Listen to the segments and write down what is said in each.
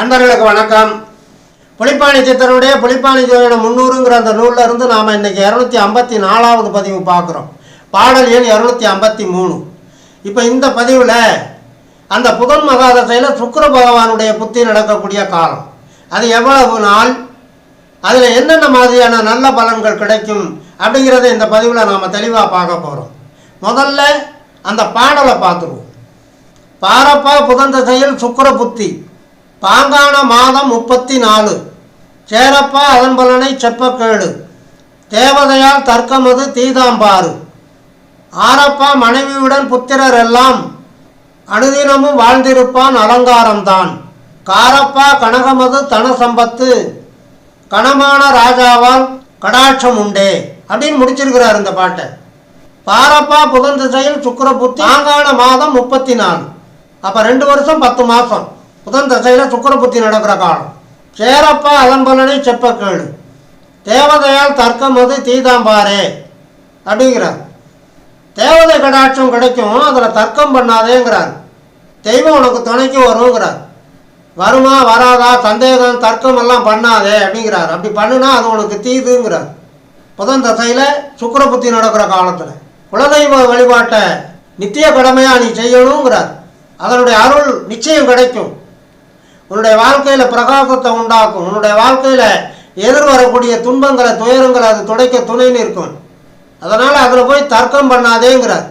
அன்பர்களுக்கு வணக்கம். புலிப்பாணி சித்தருடைய புலிப்பாணி ஜோதிடம் முன்னூறுங்கிற அந்த நூலில் இருந்து நாம் இன்றைக்கி இரநூத்தி ஐம்பத்தி நாலாவது பதிவு பார்க்குறோம். பாடல் எண் இரநூத்தி ஐம்பத்தி மூணு. இப்போ இந்த பதிவில் அந்த புதன் மகாதசையில் சுக்கர பகவானுடைய புத்தி நடக்கக்கூடிய காலம். அது எவ்வளவு நாள்? அதில் என்னென்ன மாதிரியான நல்ல பலன்கள் கிடைக்கும் அப்படிங்கிறத இந்த பதிவில் நாம் தெளிவாக பார்க்க போகிறோம் முதல்ல அந்த பாடலை பார்த்துருவோம். பாரப்பா புதன் திசையில் சுக்கர புத்தி. பாங்கான மாதம் முப்பத்தி நாலு சேரப்பா அதன் பலனை தேவதையால் தர்க்கமது தீதாம்பாறு. ஆரப்பா மனைவியுடன் புத்திரர் எல்லாம் அனுதினமும் வாழ்ந்திருப்பான் அலங்காரம்தான். காரப்பா கனகமது தன சம்பத்து கனமான ராஜாவால் கடாட்சம் உண்டே அப்படின்னு முடிச்சிருக்கிறார் இந்த பாட்டை. பாரப்பா புதன் திசையில் சுக்கிர புத்தி ஆங்கான மாதம் முப்பத்தி நாலு அப்போ ரெண்டு வருஷம் பத்து மாதம் புதன் திசையில் சுக்கிர புத்தி நடக்கிற காலம். சேரப்பா அதன் பலனை செப்ப கேடு தேவதையால் தர்க்கம் அது தீதாம்பாரே அப்படிங்கிறார். தேவதை கடாட்சம் கிடைக்கும் அதில் தர்க்கம் பண்ணாதேங்கிறார். தெய்வம் உனக்கு துணைக்கு வருங்கிறார். வருமா வராதா சந்தேகம் தர்க்கம் எல்லாம் பண்ணாதே அப்படிங்கிறார். அப்படி பண்ணுனா அது உனக்கு தீதுங்கிறார். புதன் தசையில் சுக்கரபுத்தி நடக்கிற காலத்தில். குலதெய்வ வழிபாட்டை நித்திய கடமையாக நீ செய்யணுங்கிறார். அதனுடைய அருள் நிச்சயம் கிடைக்கும். உன்னுடைய வாழ்க்கையில் பிரகாசத்தை உண்டாக்கும். உன்னுடைய வாழ்க்கையில் எதிர்வரக்கூடிய துன்பங்களை துயரங்களை அது துடைக்க துணை நிற்கும். அதனால் அதில் போய் தர்க்கம் பண்ணாதேங்கிறார்.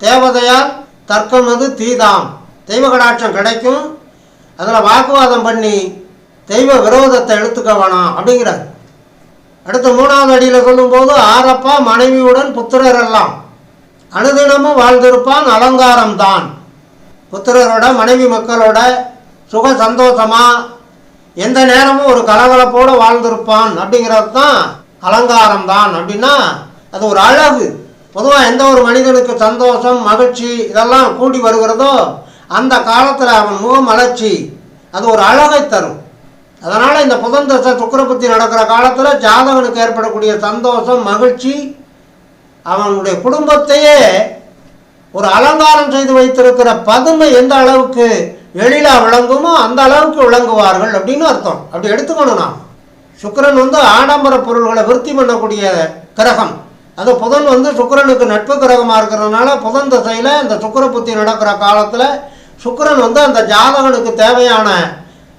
தேவதையால் தர்க்கம் வந்து தீதாம். தெய்வ கடாட்சம் கிடைக்கும். அதில் வாக்குவாதம் பண்ணி தெய்வ விரோதத்தை எடுத்துக்க வேணாம் அப்படிங்கிறார். அடுத்த மூணாவது அடியில் சொல்லும்போது ஆரப்பா மனைவியுடன் புத்திரர் எல்லாம். அனுதினமும் வாழ்ந்திருப்பான் அலங்காரம் தான் புத்திரரோட மனைவி மக்களோட சுக சந்தோஷமா எந்த நேரமும் ஒரு கலகலப்போடு வாழ்ந்திருப்பான் அப்படிங்கிறது தான் அலங்காரம் தான் அப்படின்னா அது ஒரு அழகு. பொதுவாக எந்த ஒரு மனிதனுக்கு சந்தோஷம் மகிழ்ச்சி இதெல்லாம் கூடி வருகிறதோ அந்த காலத்தில் அவன் முகம் மலர்ச்சி அது ஒரு அழகை தரும். அதனால் இந்த புதன் தசை சுக்கரபுத்தி நடக்கிற காலத்தில் ஜாதகனுக்கு ஏற்படக்கூடிய சந்தோஷம் மகிழ்ச்சி அவனுடைய குடும்பத்தையே ஒரு அலங்காரம் செய்து வைத்திருக்கிற பதுமை எந்த அளவுக்கு எழிலாக விளங்குமோ அந்த அளவுக்கு விளங்குவார்கள் அப்படின்னு அர்த்தம். அப்படி எடுத்துக்கணும் நான் சுக்கிரன் வந்து ஆடம்பர பொருள்களை விருத்தி பண்ணக்கூடிய கிரகம். அது புதன் வந்து சுக்கரனுக்கு நட்பு கிரகமாக இருக்கிறதுனால புதன் திசையில் இந்த சுக்கர புத்தி நடக்கிற காலத்தில் சுக்கரன் வந்து அந்த ஜாதகனுக்கு தேவையான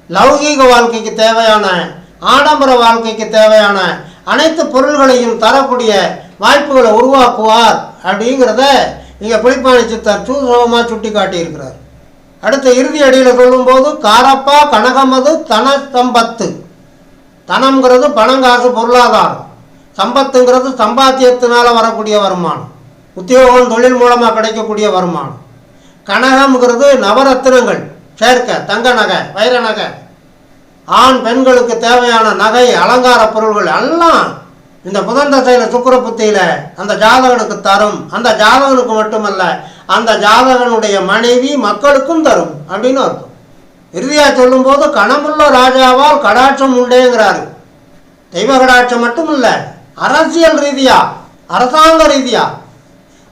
லௌகீக வாழ்க்கைக்கு தேவையான ஆடம்பர வாழ்க்கைக்கு தேவையான அனைத்து பொருள்களையும் தரக்கூடிய வாய்ப்புகளை உருவாக்குவார் அப்படிங்கிறத இங்கே புலிப்பாணி சித்தர் சூசகமாக சுட்டி காட்டியிருக்கிறார் அடுத்த இறுதி அடியில் சொல்லும்போது காரப்பா கனகமது தன சம்பத்து. தனம்ங்கிறது பணங்காசு பொருளாதாரம். சம்பத்துங்கிறது சம்பாத்தியத்தினால் வரக்கூடிய வருமானம். உத்தியோகம் தொழில் மூலமாக கிடைக்கக்கூடிய வருமானம். கனகம்ங்கிறது நவரத்தினங்கள் சேர்க்க தங்க நகை வைர நகை. ஆண் பெண்களுக்கு தேவையான நகை அலங்கார பொருள்கள் எல்லாம் இந்த புதன் தசையில் சுக்கர புத்தியில் அந்த ஜாதகனுக்கு தரும். அந்த ஜாதகனுக்கு மட்டுமல்ல அந்த ஜாதகனுடைய மனைவி மக்களுக்கும் தரும் அப்படின்னு அர்த்தம். இறுதியாக சொல்லும்போது கணமுள்ள ராஜாவால் கடாட்சம் உண்டேங்கிறாரு. தெய்வ கடாட்சம் மட்டும் இல்லை அரசியல் ரீதியா அரசாங்க ரீதியா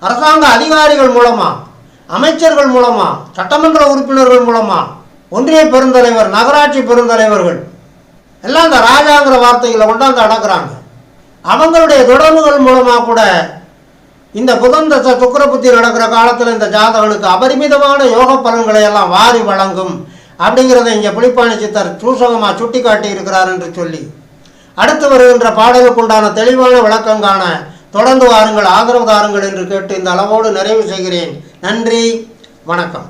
அரசாங்க அதிகாரிகள் மூலமா அமைச்சர்கள் மூலமா சட்டமன்ற உறுப்பினர்கள் மூலமா ஒன்றிய பெருந்தலைவர் நகராட்சி பெருந்தலைவர்கள் எல்லாம் இந்த ராஜாங்கிற வார்த்தைகளை கொண்டாந்து அடக்குறாங்க. அவங்களுடைய தொடர்புகள் மூலமாக கூட இந்த புதன் தசை சுக்கரபுத்தி நடக்கிற காலத்தில் இந்த ஜாதகனுக்கு அபரிமிதமான யோக பலன்களை எல்லாம் வாரி வழங்கும். அப்படிங்கிறத இங்கே புலிப்பாணி சித்தர் சூசகமாக சுட்டி காட்டி இருக்கிறார் என்று சொல்லி. அடுத்து வருகின்ற பாடலுக்குண்டான தெளிவான விளக்கம் காண தொடர்ந்து வாருங்கள் ஆதரவு தாருங்கள் என்று கேட்டு இந்த அளவோடு நிறைவு செய்கிறேன். நன்றி வணக்கம்.